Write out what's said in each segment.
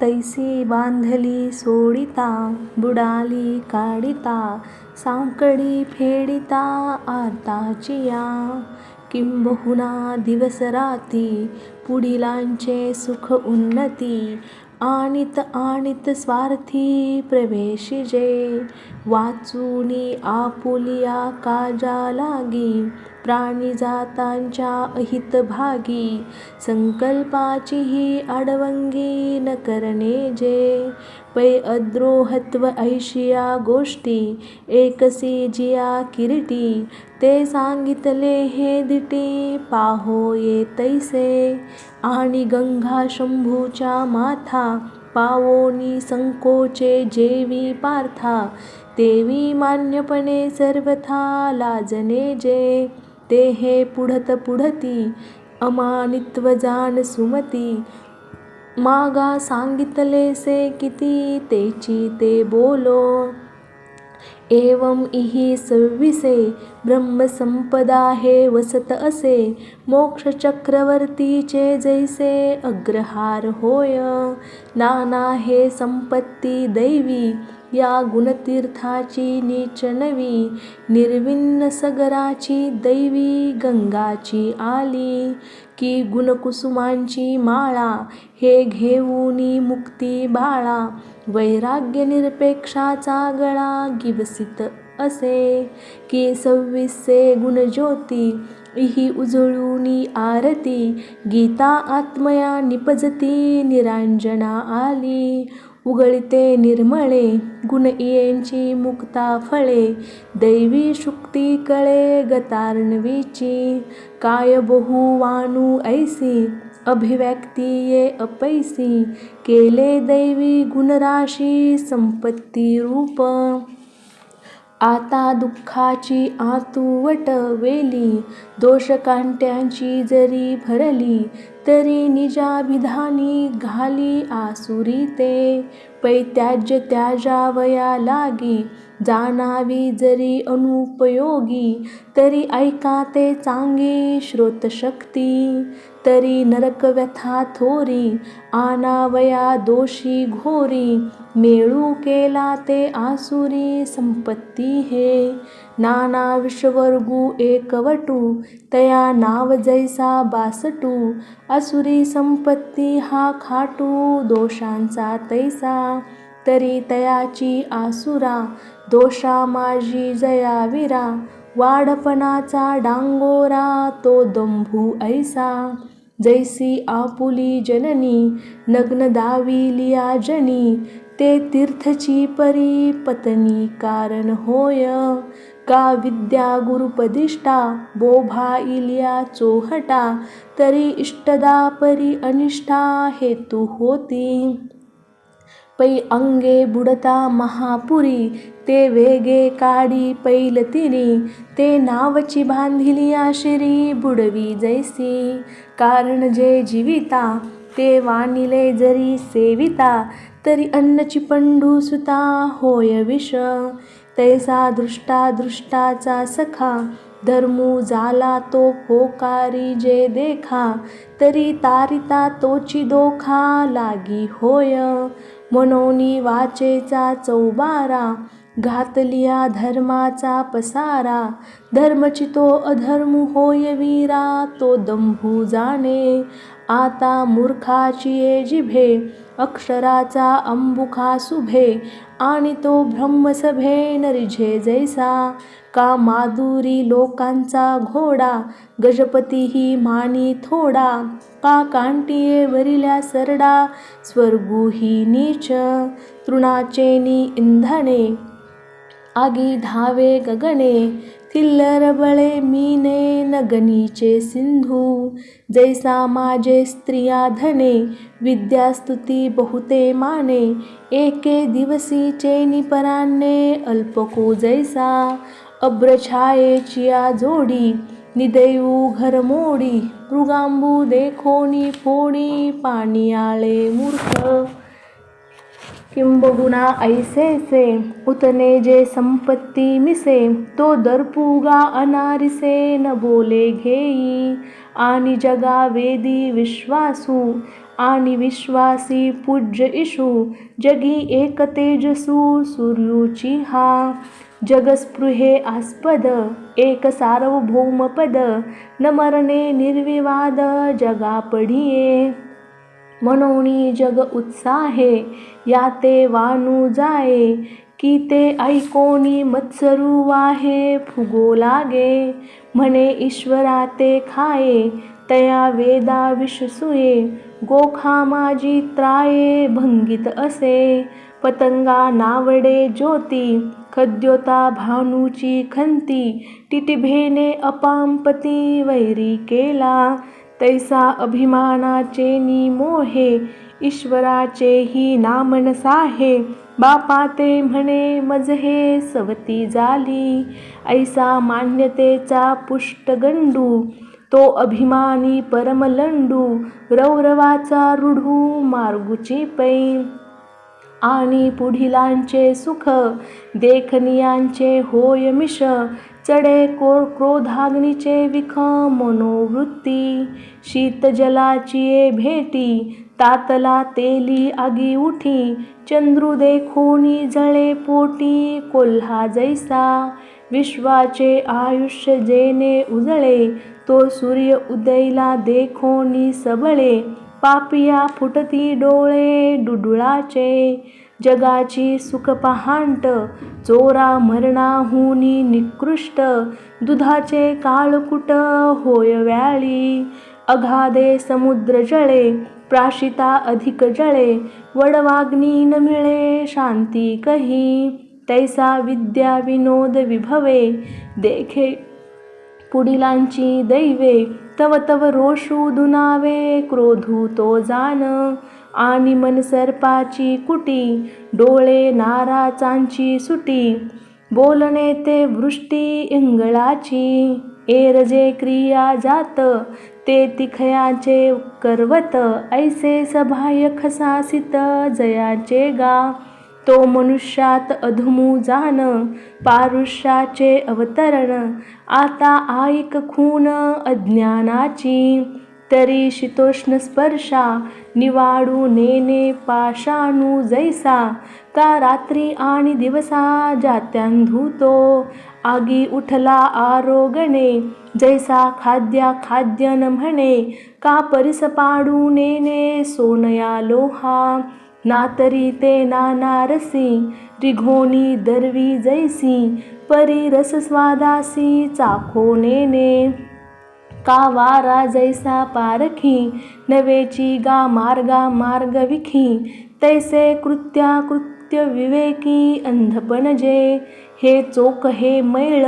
तैसी बांधली सोडिता बुडाली काढिता सांकडी फेडिता आरताचिया किंबहुना दिवस राती पुढिलांचे सुख उन्नती आणित आणित स्वार्थी प्रवेशिजे. वाचूनी आपुलिया काजा लागी प्राणी जातांच्या अहित भागी संकल्पाची ही आडवंगी न करणे जे. पै अद्रोहत्व ऐशिया गोष्टी एकसी जिया किरीटी ते सांगितले हे दिटी पाहो ये तैसे. आणि गंगा शंभूच्या माथा पावोनी संकोचे जेवी पार्था तेवी मान्यपणे सर्वथा लाजने जे. ते हे पुढत पुढती अमानित्व जाण सुमती. मागा सांगितलेसे किती तेची ते बोलो. एवम इही सव्वीसे ब्रह्मसंपदा हे वसत असे. मोक्षचक्रवर्तीचे जैसे अग्रहार होय. नाना हे संपत्ती दैवी या गुणतीर्थाची नीचनवी निर्विन्न सगराची दैवी गंगाची आली. की गुणकुसुमांची माळा हे घेऊनी मुक्ती बाळा वैराग्य निरपेक्षाचा गळा गिवसित असे. की सव्वीसे गुणज्योती इही उजळूनी आरती गीता आत्मया निपजती निरांजना आली. उगळते निर्मळे गुणइयेंची मुक्ता फळे. दैवी शुक्ती कळे गतार्णवीची. काय बहुवाणू ऐसी अभिव्यक्ती ये अपैसी. केले दैवी गुणराशी संपत्ती रूप. आता दुःखाची आतुवट वेली दोषकांट्यांची जरी भरली तरी निजाभिधानी घाली आसुरी ते पैत्याज्य त्याजावया लागी जाणावी जरी अनुपयोगी तरी ऐका ते चांगी श्रोतशक्ती. तरी नरक व्यथा थोरी आनावया दोषी घोरी. मेळू केला ते आसुरी संपत्ती हे. नाना विश्ववर्गू एकवटू तया नाव जैसा बासटू. असुरी संपत्ती हा खाटू दोषांचा तैसा. तरी तयाची आसुरा दोषा माझी जयाविरा वाढपणाचा डांगोरा तो दंभू ऐसा. जैसी आपुली जननी नग्न दाविलिया जनी ते तीर्थची परी पत्नी कारण होय. का विद्या गुरुपदिष्टा बोभा इलिया चोहटा तरी इष्टदा परी अनिष्ठा हेतू होती. पै अंगे बुडता महापुरी ते वेगे काडी पैलतिरी ते नावची बांधिली आशिरी बुडवी जैसी. कारण जे जीविता ते वानिले जरी सेविता तरी अन्नची पंडू सुता होय विष. तैसा दृष्टा दृष्टाचा सखा धर्मू झाला तो पोकारी जे देखा तरी तारिता तोची दोखा लागी होय. मनोनी वाचेचा चौबारा घातलिया धर्माचा पसारा. धर्मची तो अधर्म होय वीरा तो दंभू जाणे. आता मूर्खाची ये जिभे अक्षराचा अंबुखा सुभे आणि तो ब्रह्मसभे नरिझे जैसा. का माधुरी लोकांचा घोडा गजपती ही मानी थोडा. का कांटिये वरिल्या सरडा स्वर्गू ही नीच. तृणाचेनी इंधने आगी धावे गगने. किल्लर बळे मीने नगनीचे सिंधू. जैसा माझे स्त्रिया धने विद्यास्तुती बहुते माने. एके दिवसी चेनी पराने अल्पको जैसा. अब्रछायेचिया जोडी निदैवू घरमोडी मृगांबू देखोनी फोडी पाणियाळे मूर्ख. किंबहुना ऐसेसे उतने जे संपत्ती मिसे तो दर्पुगा अनारिसे न बोले घेई। आणि जगा वेदी विश्वासू आणि विश्वासी पूज्य इशू जगी एक तेजसू सूर्यूची हा जगस्पृहे आस्पद एक सार्वभौमपद न मरणे निर्विवाद जगा पडिये मनोनी जग उत्साहे या ते वानू जाये की ते ऐकोनी मत्सरू वाहे फुगो लागे म्हणे ईश्वरा ते खाये तया वेदा विषसुये गोखा माझी त्राये भंगित असे पतंगा नावडे ज्योती खद्योता भानूची खंती टिटिभेने अपांपती वैरी केला तैसा अभिमानाचे निमोहे ईश्वराचेही नामन साहे. बापा ते म्हणे मजहे सवती झाली ऐसा मान्यतेचा पुष्टगंडू तो अभिमानी परमलंडू रौरवाचा रूढू मार्गुची पै आणि पुढिलांचे सुख देखनियांचे होय मिश चढे कोर क्रोधाग्नीचे विख मनोवृत्ती. शीतजलाची भेटी तातला तेली आगी उठी. चंद्रू देखोनी जळे पोटी कोल्हा जैसा. विश्वाचे आयुष्य जेने उजळे तो सूर्य उदयला देखोनी सबळे. पापिया फुटती डोळे डुडुळाचे. जगाची सुख पहांट चोरा मरणाहुनी निकृष्ट दुधाचे काळकुट होय व्याळी. अगाधे समुद्र जळे प्राशिता अधिक जळे वडवाग्नी न मिळे शांती कही. तैसा विद्या विनोद विभवे देखे पुढिलांची दैवे तव तव रोषू दुनावे क्रोधू तो जान. आणि मन सर्पाची कुटी डोळे नाराचांची सुटी. बोलणे ते वृष्टी इंगळाची. एरजे क्रिया जात ते तिखयाचे करवत. ऐसे सभाय खसासित जयाचे गा. तो मनुष्यात अधमू जान पारुष्याचे अवतरण. आता आईक खून अज्ञानाची. तरी शीतोष्ण स्पर्शा निवाडू नेने पाषाणू जैसा का रात्री आणि दिवसा जात्यांधुतो आगी उठला आरोगणे जैसा खाद्या खाद्यन म्हणे का परिस पाडू नेने सोनया लोहा. नातरी ते नानारसी रिघोनी दरवी जैसी परी रसस्वादासी चाखो नेने का वारा जैसा पारखी नवेची गा मार्गा मार्ग विखी तैसे कृत्या कृत्य विवेकी अंधपण जे हे चोक हे मैळ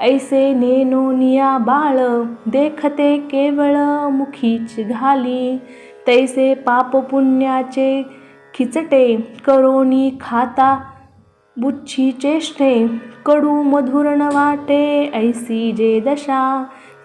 ऐसे नेनोनिया बाळ देखते केवळ मुखीच घाली तैसे पाप पुण्याचे खिचटे करोनी खाता बुच्छी चेष्टे कडू मधुरण वाटे ऐसी जे दशा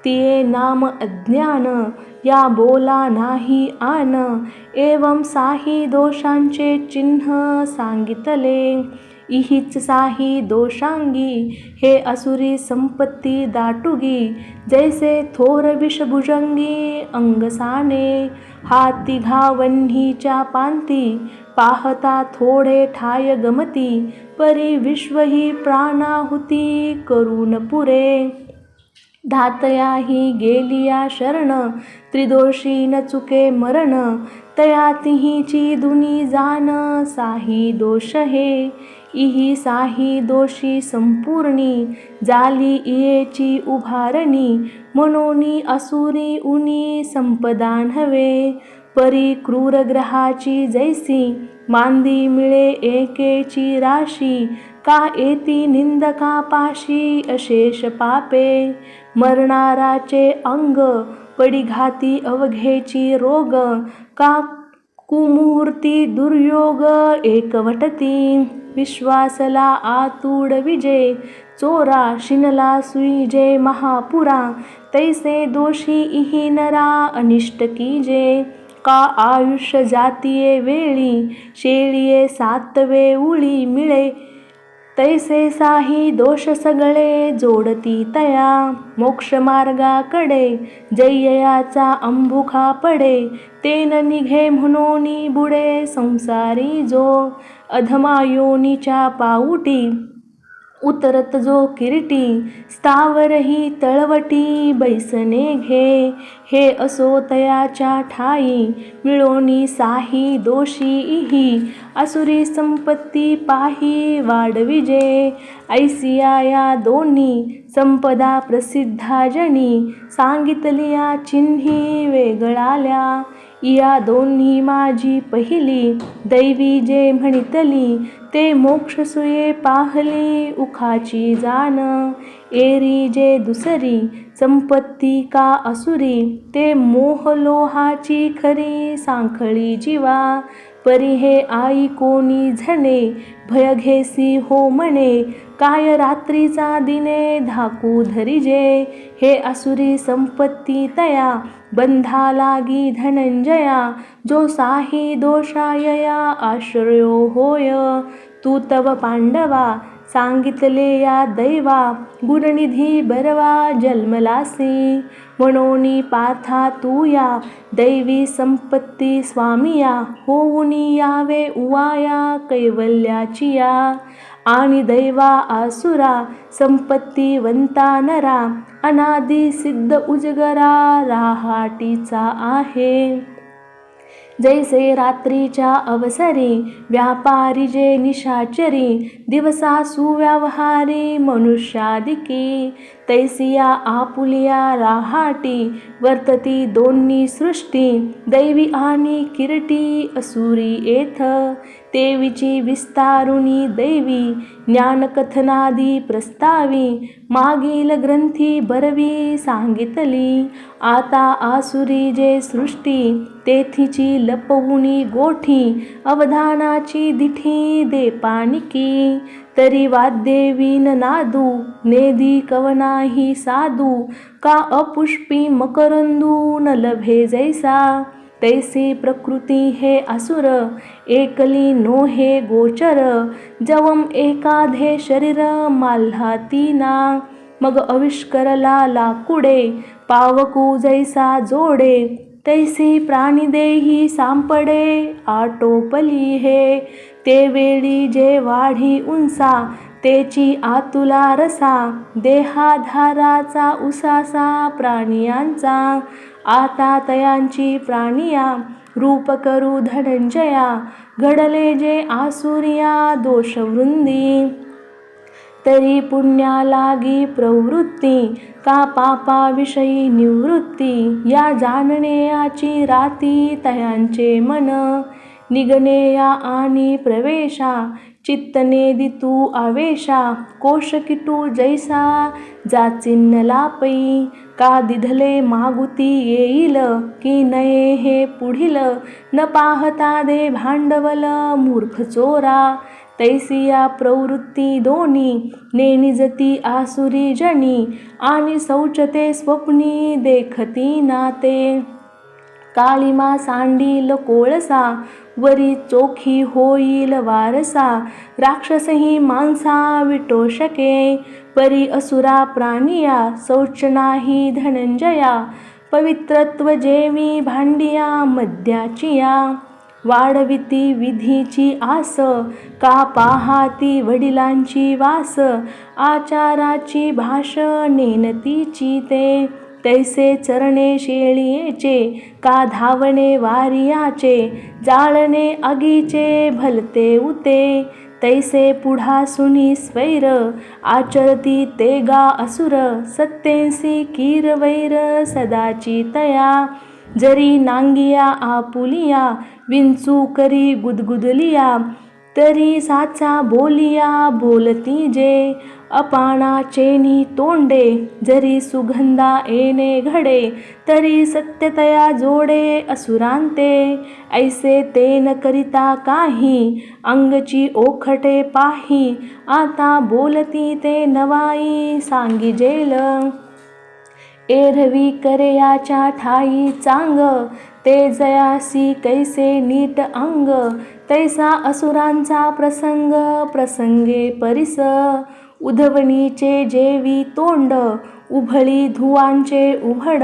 तिये नाम अज्ञान या बोला नाही आन. एवं साही दोषांचे चिन्ह सांगितले. इहीच साही दोषांगी हे असुरी संपत्ती दाटुगी. जैसे थोर विषभुजंगी अंगसाने हा तिघा वन्हीच्या पांती. पाहता थोडे ठाय गमती परी विश्व ही प्राणाहुती करून पुरे. धातया ही गेलिया शरण त्रिदोषी न चुके मरण. तया तिहीची दुनी जान साही दोष हे. इही साही दोषी संपूर्णी जाली इयेची उभारणी. मनोनी असुरी उनी संपदा हवे. परी क्रूर ग्रहाची जैसी मांदी मिळे एकेची राशी. का येती निंदका पाशी अशेष पापे. मरणाराचे अंग पडिघाती अवघेची रोग का कुमुहूर्ती दुर्योग एकवटती? विश्वासला आतूड विजे चोरा शिनला सुईजे महापुरा तैसे दोषी इही नरा अनिष्ट कीजे का आयुष्य जातीये वेळी शेळिये सातवे उळी मिळे तैसे साही दोष सगळे जोडती तया. मोक्ष मार्गाकडे जययाचा अंबुखा पडे. तेन निघे म्हणून बुडे संसारी जो. अधमायोनीच्या पाऊटी उतरत जो किरीटी स्थावरही तळवटी बैसने घे. हे असो तयाच्या ठाई मिळोनी साही दोषी इही असुरी संपत्ती पाही वाढविजे ऐसिया या दोन्ही संपदा प्रसिद्धा जनी सांगितलिया चिन्ही वेगळाल्या. या दोन्ही माझी पहिली दैवी जे म्हणितली ते मोक्ष सुये पाहली उखाची जाण एरी जे दुसरी संपत्ती का असुरी ते मोहलोहाची खरी सांखळी जीवा. परी हे आई कोणी झणे भय घेसी हो म्हणे काय रात्रीचा दिने धाकू धरिजे. हे असुरी संपत्ती तया बंधा लागी धनंजया जो साही दोषायया आश्रयो होय. तू तव पांडवा सांगितले या दैवा गुणनिधी बरवा जन्मलासी. म्हणून पाथा तू या दैवी संपत्ती स्वामिया होऊनी यावे उवाया कैवल्याची या. आणि दैवा आसुरा संपत्तीवंता नरा अनादि सिद्ध उजगरा राहाटीचा आहे. जैसे रात्रीच्या अवसरी व्यापारी जे निशाचरी दिवसा सुव्यवहारी मनुष्यादिकी. तैसिया आपुलिया राहाटी वर्तती दोन्ही सृष्टी दैवी आणि किरटी असुरी येथ तेवीची विस्तारुणी दैवी ज्ञानकथनादी प्रस्तावी मागील ग्रंथी बरवी सांगितली आता आसुरी जे सृष्टी तेथीची लपवुनी गोठी अवधानाची दिठी देपानिकी तरी वाद्येवीन नादू नेदी कवनाही साधू का अपुष्पी मकरंदू न लभे जैसा? तैसी प्रकृती हे असुर एकली नो हे गोचर जवम एकाधे शरीर माल्हातीना मग अविष्करला लाकुडे पावकू जैसा जोडे तैसी प्राणीदेही सांपडे आटोपली हे. ते वेळी जे वाढी उंचा तेची आतुला रसा देहाधाराचा उसासा प्राणियांचा. आता तयांची प्राणिया रूप करू धनंजया घडले जे आसुरिया दोषवृंदी. तरी पुण्या लागी प्रवृत्ती का पापाविषयी निवृत्ती या जाणण्याची राती तयांचे मन. निगनेया आणि प्रवेशा चित्तने दितू आवेशा कोशकिटू जैसा जाचिन्न लापई का दिधले मागुती येईल की नये हे पुढील न पाहता दे भांडवल मूर्ख चोरा तैसिया प्रवृत्ती दोन्ही नेनिजती आसुरी जनी आणि शौचते स्वप्नी देखती नाते काळीमा सांडील कोळसा वरी चोखी होईल वारसा. राक्षसही माणसा विटोषके परी असुरा प्राणिया शौच नाही धनंजया. पवित्रत्व जेवी भांडिया मद्याचिया वाढविती विधीची आस का पाहाती वडिलांची वास. आचाराची भाष नेनतीची ते. तैसे चरणे शेळीचे का धावणे वारियाचे जाळणे आगीचे भलते उते. तैसे पुढा सुनी स्वैर आचरती ते गा असुर सत्तेसी कीर वैर सदाची तया. जरी नांगिया आपुलिया विंचू करी गुदगुदलिया तरी साचा बोलिया बोलती जे. अपाणा चेनी तोंडे जरी सुगंधा येणे घडे तरी सत्यतया जोडे असुरांते. ऐसे ते न करिता काही अंगची ओखटे पाही. आता बोलती ते नवाई सांगिजेल एरवी करे याच्या ठाई चांग ते जयासी कैसे नीट अंग तैसा असुरांचा प्रसंग प्रसंगे परिस. उधवणीचे जेवी तोंड उभळी धुवांचे उघड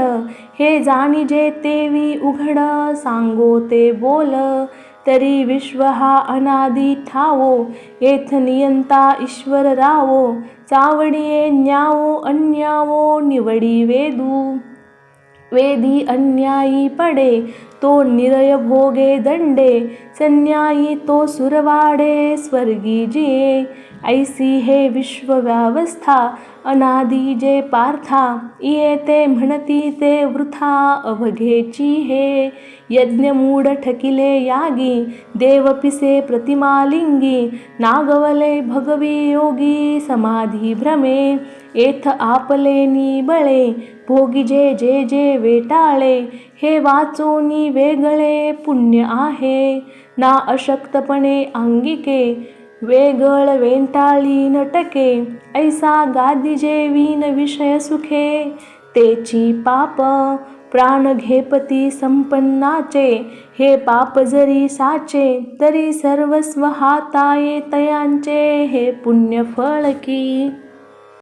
हे जाणीजे तेवी उघड सांगो ते बोल. तरी विश्व हा अनादी ठावो येथ नियंता ईश्वर रावो चावडिये न्यावो अन्यावो निवडी वेदू. वेदी अन्यायी पडे तो निरय भोगे दंडे संन्यायी तो सुरवाडे स्वर्गी जिये. ऐसी हे विश्वव्यवस्था अनादी जे पार्था इये ते म्हणती ते वृथा अवघेची हे. यज्ञमूढ ठकिले यागी देवपिसे प्रतिमालिंगी नागवले भगवी योगी समाधी भ्रमे. एथ आपले निबळे भोगी जे जे जे वेटाळे हे वाचोनी वेगळे पुण्य आहे. ना अशक्तपणे अंगिके वेगळ वेंटाळी नटके ऐसा गादिजेवीन विषय सुखे तेची पाप प्राण घेपती संपन्नाचे हे पाप जरी साचे तरी सर्वस्व हाताये तयांचे हे पुण्य फळ की